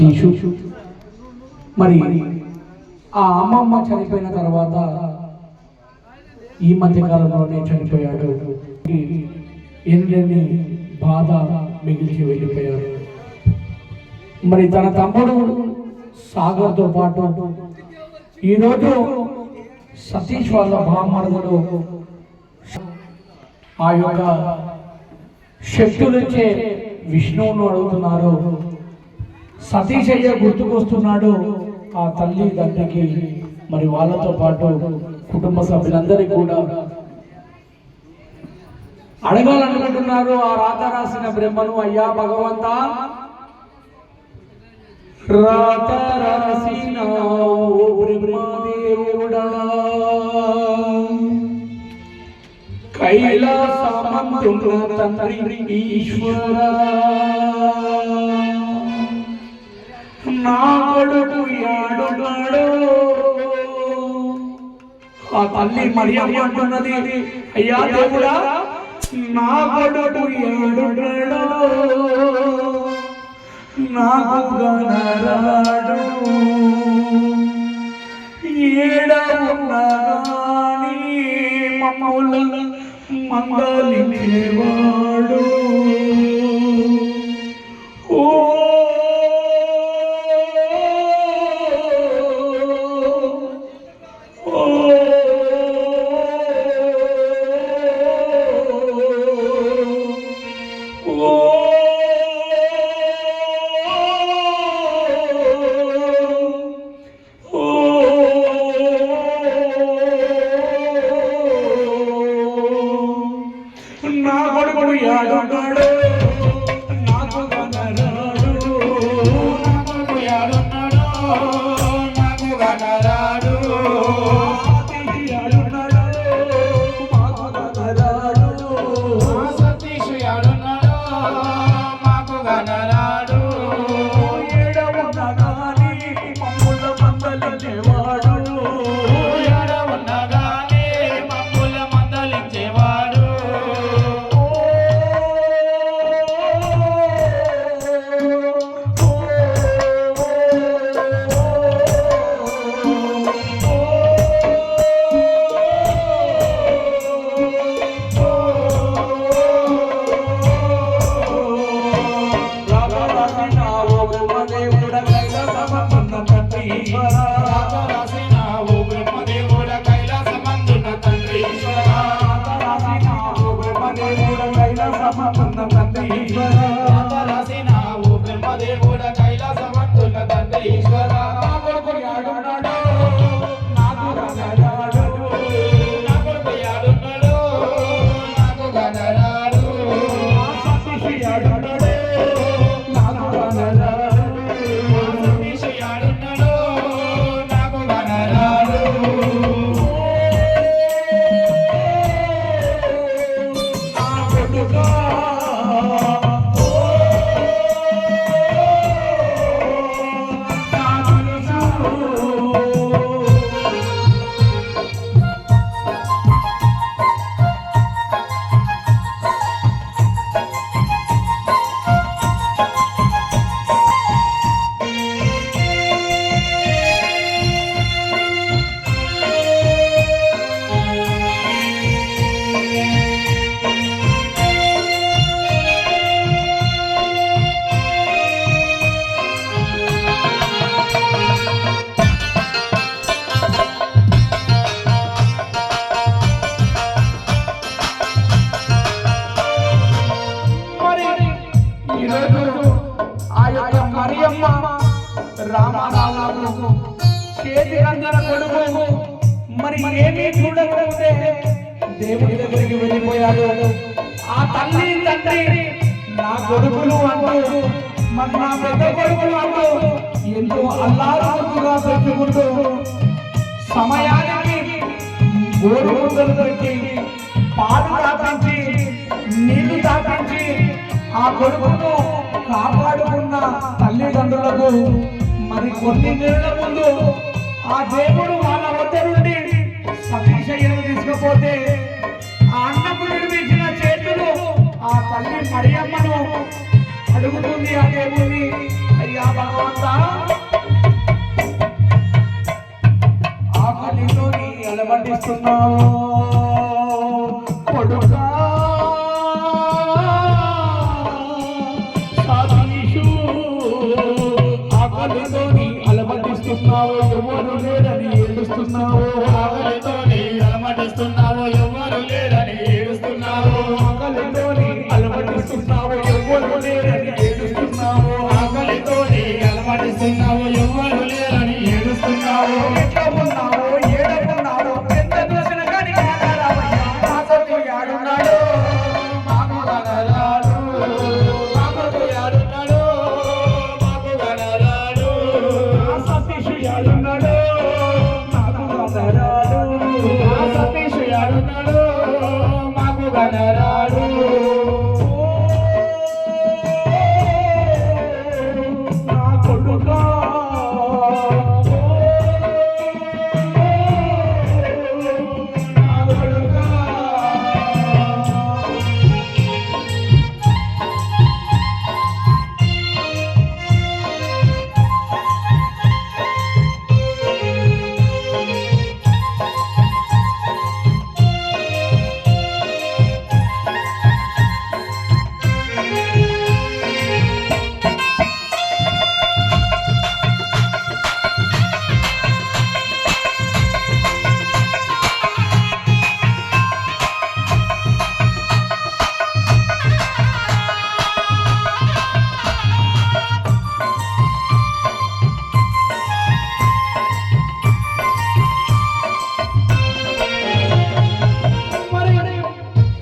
శిశు మరి ఆ అమ్మమ్మ చనిపోయిన తర్వాత ఈ మధ్య కాలంలోనే చనిపోయాడు. ఎన్ని బాధ మిగిల్చి వెళ్ళిపోయాడు. మరి తన తమ్ముడు సాగర్తో పాటు ఈరోజు సతీష్ వాళ్ళ బామ్మడుగుడు ఆ యొక్క శక్తులిచ్చే విష్ణువును అడుగుతున్నారు. సతీష్ అయ్య గుర్తుకొస్తున్నాడు. ఆ తల్లి తండ్రికి మరి వాళ్ళతో పాటు కుటుంబ సభ్యులందరికీ కూడా అడగాలనుకుంటున్నారు ఆ రాత రాసిన బ్రహ్మను అయ్యా భగవంత రాత రాసిన ఓ బ్రహ్మదేవుడా. కైలాసమందున్న తండ్రి ఈశ్వర. నా కొడుకు యాడున్నాడు ఆ తల్లి మరియమ్మ అంటున్నది అయ్యా దేవుడా నా కొడుకు యాడున్నాడు నాకు గణరాడు ఏడ ఉన్నాని మమ్మల్ని మందలించేవాడు. ఓ తండ్రి నా కొడుకులు అంటూ మరి నా పెద్ద కొడుకులు అంటూ ఎంతో అల్లారుగా పెట్టుకుంటూ సమయానికి గోరు ముద్దలు పెట్టి పాలు తాపించి నీళ్ళు తాపించి ఆ కొడుకును కాపాడుకున్న తల్లిదండ్రులకు మరి కొన్ని నెలల ముందు ఆ దేవుడు వాళ్ళ వద్ద నుండి సతీశయ్యను తీసుకుపోతే చుట్టుకుంటుంది ఆ దేవుని. అయ్యా భగవంత. ఆ కళితో నీ అలమటిస్తున్నావు. Hare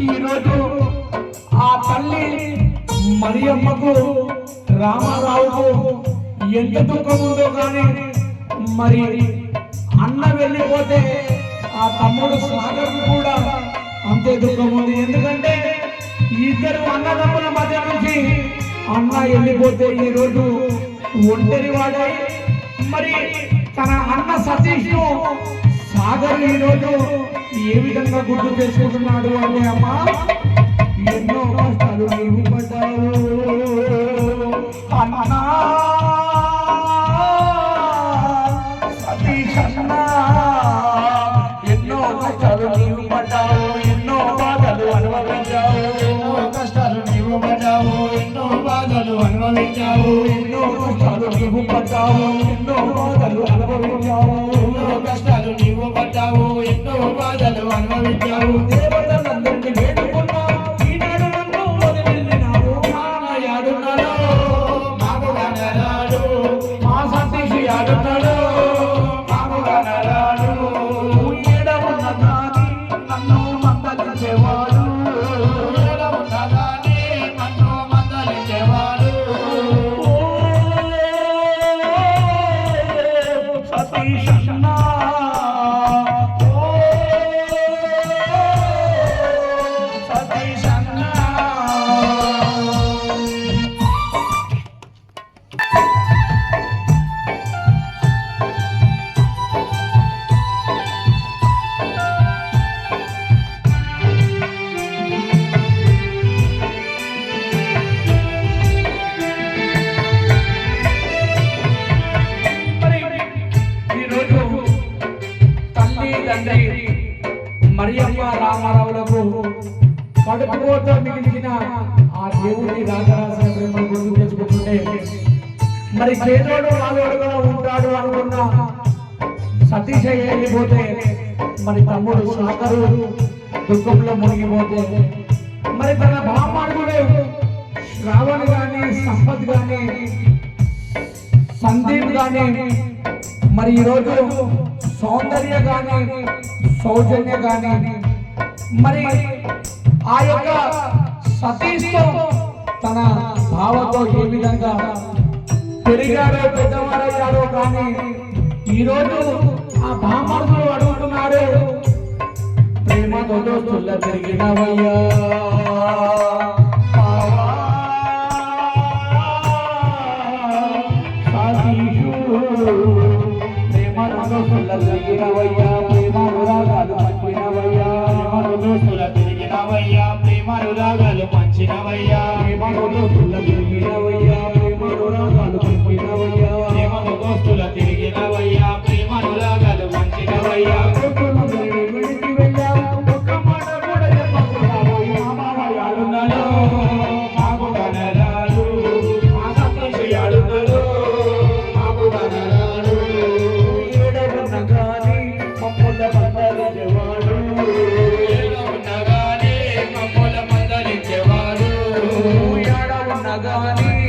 ఈరోజు ఆ తల్లి మరియమ్మకు రామారావుకు ఎంత దుఃఖం ఉందో కానీ మరి అన్న వెళ్ళిపోతే ఆ తమ్ముడు సాగర్ కూడా అంతే దుఃఖం ఉంది. ఎందుకంటే ఇద్దరు అన్నదమ్ముల మధ్య నుంచి అన్న వెళ్ళిపోతే ఈరోజు ఒంటరి వాడై మరి తన అన్న సతీష్ను సాగర్ ఈరోజు ఏ విధంగా గుర్తు చేసుకుంటున్నాడు అంటే అమ్మ? ఎన్నో ఎన్నో బాధలు మరియమ్మ రామారావులకు కడుపుకోతో మిగిలిన ఆ దేవుని రాజరాజన ప్రేమను గుర్తు తెచ్చుకుంటుంటే మరి చేదోడు రాజోడుగా ఉంటాడు అనుకున్న సతీష్ వెళ్ళిపోతే మరి తమ్ముడు సాగరు దుఃఖంలో మునిగిపోతే మరి తన బామ్మాడుగుడు శ్రావణ్ గాని సంపత్ గాని సందీప్ గాని మరి ఈరోజు సౌందర్య గాని సౌజన్య గాని మరి ఆ యొక్క సతీష్తో తన భావతో ఏ విధంగా పెరిగారో పెద్దవారయ్యారో కానీ ఈరోజు ఆ భామర్దులు అడుగుతున్నారు ప్రేమతో దోస్తుల తిరిగినవయ్యా పావా, సతీషు. దోస్తుల పంచినవయ్యా ప్రేమను తుల్ల తిరిగినవయ్యా ప్రేమను రాగాలు పంచినవయ్యా ప్రేమను దోస్తుల తిరిగినవయ్యా ప్రేమను రాగాలు పంచినవయ్యా పండుగ జవాడు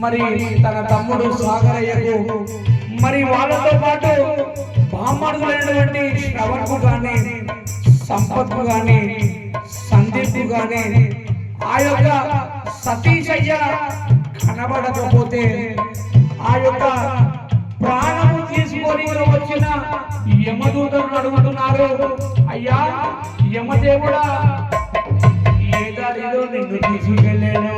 మరి తన తమ్ముడు సాగరయ్యకు మరి వాళ్ళతో పాటు బామ్మడులైనటువంటి శ్రవణ్కు కానీ సంపత్కు కానీ సందీప్కు కానీ ఆ యొక్క సతీశయ్య కనబడకపోతే ఆ యొక్క ప్రాణము తీసుకొని వచ్చిన యమదూతను అడుగుతున్నారు అయ్యా యమదేవుడా ఏదో నిన్ను తీసుకెళ్ళాను.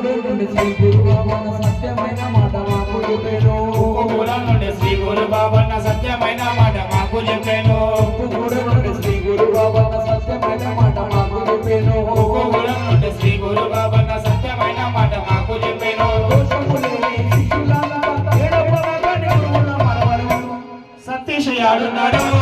కుల నుండి శ్రీ గురు బాబన్న సత్యమైన మాట మాకు చెప్పాను. కుల నుండి శ్రీ గురు బాబన్న సత్యమైన మాట మాకు చెప్పాను. కుల నుండి శ్రీ గురు బాబన్న సత్యమైన మాట మాకు చెప్పాను. కుల నుండి శ్రీ గురు బాబన్న సత్యమైన మాట మాకు చెప్పాను. సతీష్ యాడున్నాడు.